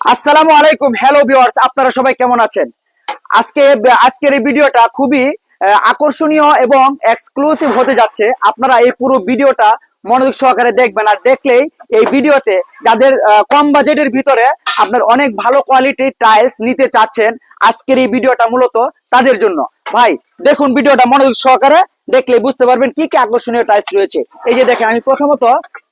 আসসালামু আলাইকুম hello viewers আপনারা সবাই কেমন আছেন? আজকে, আজকের এই ভিডিওটা খুবই আকর্ষণীয় এবং এক্সক্লুসিভ হতে যাচ্ছে। আপনারা এই পুরো ভিডিওটা মনোযোগ সহকারে দেখবেন আর দেখলেই এই ভিডিওতে যাদের কম বাজেটের ভিতরে আপনার অনেক ভালো কোয়ালিটির টাইলস নিতে চাচ্ছেন, আজকের এই ভিডিওটা মূলত তাদের জন্য। ভাই, দেখুন ভিডিওটা মনোযোগ সহকারে দেখলে বুঝতে পারবেন কি কি আকর্ষণীয় টাইলস রয়েছে। এই যে দেখেন, আমি প্রথমত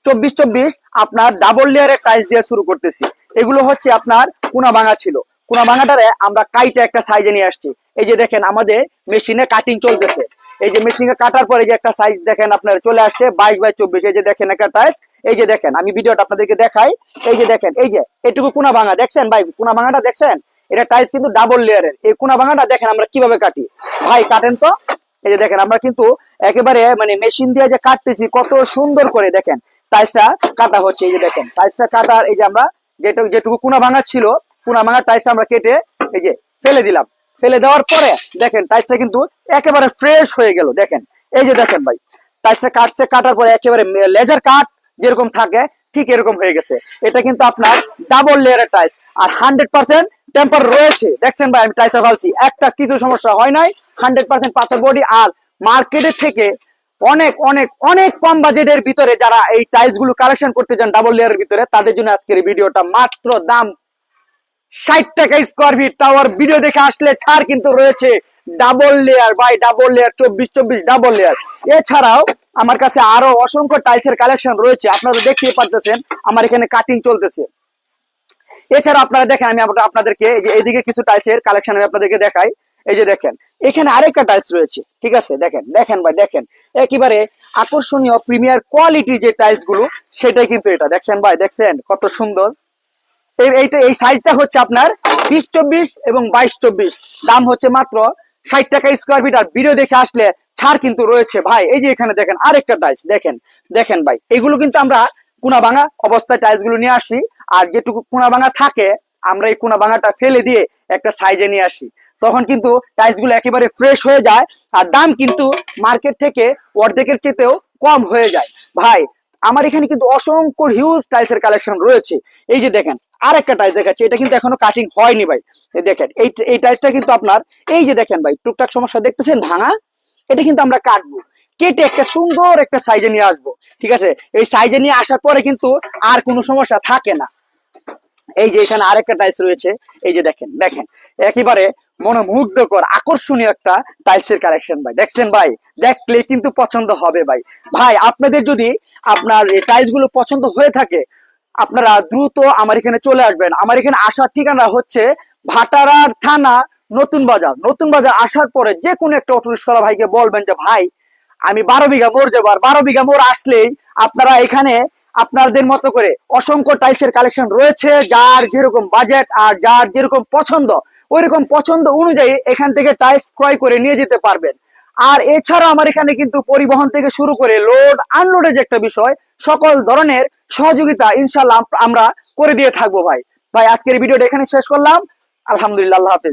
চব্বিশ চব্বিশ আপনার ডাবল লেয়ারের টাইলস দিয়ে শুরু করতেছি। এগুলো হচ্ছে আপনার কুনা ভাঙা ছিল। কুনা ভাঙাটারে আমরা কাইটে একটা সাইজে নিয়ে আসছি। এই যে দেখেন, আমাদের মেশিনে কাটিং চলতেছে। এই যে মেশিনে কাটার পরে যে একটা সাইজ দেখেন আপনার চলে আসছে, বাইশ বাই চব্বিশ। এই যে দেখেন একটা টাইলস এই যে দেখেন, আমি ভিডিওটা আপনাদেরকে দেখাই। এই যে দেখেন, এই যে এটুকু কুনা ভাঙা দেখছেন ভাই? কুনা ভাঙাটা দেখছেন? এটা টাইলস কিন্তু ডাবল লেয়ারের এই কুনা ভাঙাটা দেখেন আমরা কীভাবে কাটি। ভাই, কাটেন তো। এই যে দেখেন, আমরা কিন্তু একেবারে মানে মেশিন দিয়ে যে কাটতেছি, কত সুন্দর করে দেখেন। টাইলসটা কাটা হচ্ছে, এই যে দেখেন। টাইলসটা কাটার, এই যে আমরা যেটুকু যেটুকু কুনা ভাঙা ছিল, কুনা ভাঙা টাইলসটা আমরা কেটে এই যে ফেলে দিলাম। ফেলে দেওয়ার পরে দেখেন টাইলসটা কিন্তু একেবারে ফ্রেশ হয়ে গেল, দেখেন। এই যে দেখেন ভাই টাইলসটা কাটছে, কাটার পরে একেবারে লেজার কাট যেরকম থাকে, ঠিক এরকম হয়ে গেছে। এটা কিন্তু আপনার ডাবল লেয়ারের টাইস, আর হান্ড্রেড পার্সেন্ট টেম্পার রয়েছে। দেখছেন ভাই, আমি টাইলসটা ফালছি। একটা কিছু সমস্যা হয় নাই হান্ড্রেড পার্সেন্ট পাথর বডি আর মার্কেটের থেকে অনেক অনেক অনেক কম বাজেটের ভিতরে যারা এই টাইলসগুলো কালেকশন করতে চান ডাবল লেয়ারের ভিতরে, তাদের জন্য আজকের ভিডিওটা মাত্র দাম ষাট টাকা স্কোয়ার ফিট টাওয়ার ভিডিও দেখে আসলে ছাড় কিন্তু রয়েছে double layer by double layer চব্বিশ চব্বিশ ডাবল লেয়ার এছাড়াও আমার কাছে আরও অসংখ্য টাইলসের কালেকশন রয়েছে। আপনারা দেখতে পারতেছেন, আমার এখানে কাটিং চলতেছে। এছাড়া আপনারা দেখেন, আমি আপনাদেরকে এইদিকে কিছু টাইলসের কালেকশন আমি আপনাদেরকে দেখাই। এই যে দেখেন, এখানে আরেকটা টাইলস রয়েছে, ঠিক আছে? দেখেন দেখেন ভাই, দেখেন। একেবারে আকর্ষণীয় প্রিমিয়ার কোয়ালিটির যে টাইলসগুলো, সেটাই কিন্তু এটা। দেখছেন ভাই, দেখছেন? কত সুন্দর। এই, এইটা, এই সাইজটা হচ্ছে আপনার বিশ চব্বিশ এবং বাইশ চব্বিশ। দাম হচ্ছে মাত্র ষাট টাকা স্কোয়ার ফিট আর ভিডিও দেখে আসলে ছাড় কিন্তু রয়েছে ভাই। এই যে এখানে দেখেন, আরেকটা টাইলস দেখেন দেখেন ভাই। এগুলো কিন্তু আমরা কুনা ভাঙা অবস্থায় টাইলসগুলো নিয়ে আসি। আর যেটুকু কুনা ভাঙা থাকে, আমরা এই কুনা ভাঙাটা ফেলে দিয়ে একটা সাইজে নিয়ে আসি। তখন কিন্তু টাইলসগুলো একেবারে ফ্রেশ হয়ে যায় আর দাম কিন্তু মার্কেট থেকে অর্ধেকের চেতেও কম হয়ে যায়। ভাই, আমার এখানে কিন্তু অসংখ্য হিউজ টাইলস এর কালেকশন রয়েছে। এই যে দেখেন আর একটা টাইলস দেখাচ্ছি, এটা কিন্তু এখনও কাটিং হয়নি ভাই। দেখেন, এই এই টাইলসটা কিন্তু আপনার, এই যে দেখেন ভাই, টুকটাক সমস্যা দেখতেছেন, ভাঙা? এটা কিন্তু আমরা কাটবো। কেটে একটা সুন্দর একটা সাইজে নিয়ে আসব, ঠিক আছে? এই সাইজে নিয়ে আসার পরে কিন্তু আর কোনো সমস্যা থাকে না। এই যে এখানে আরেকটা টাইলস রয়েছে, এই যে দেখেন দেখেন, একেবারে মনোমুগ্ধকর, আকর্ষণীয় একটা টাইলসের কালেকশন ভাই। দেখছেন ভাই? দেখলে কিন্তু পছন্দ হবে ভাই। ভাই, আপনাদের যদি আপনার এই টাইলসগুলো পছন্দ হয়ে থাকে, আপনারা দ্রুত আমার এখানে চলে আসবেন। আমার এখানে আসার ঠিকানা হচ্ছে ভাটারার থানা, নতুন বাজার। নতুন বাজার আসার পরে যে কোনো একটা অটো রিক্সাওয়ালা ভাইকে বলবেন যে, ভাই, আমি বারো বিঘা মোড় আর বারো বিঘা মোড় আসলেই আপনারা এখানে আপনাদের মতো করে অসংখ্য টাইলসের কালেকশন রয়েছে, যার যেরকম বাজেট আর যার যেরকম পছন্দ, ওইরকম পছন্দ অনুযায়ী এখান থেকে টাইলস ক্রয় করে নিয়ে যেতে পারবেন। আর এছাড়া আমার এখানে কিন্তু পরিবহন থেকে শুরু করে লোড আনলোডের যে একটা বিষয়, সকল ধরনের সহযোগিতা ইনশাল্লাহ আমরা করে দিয়ে থাকব ভাই। ভাই, আজকের ভিডিওটা এখানে শেষ করলাম। আলহামদুলিল্লাহ, আল্লাহ হাফেজ।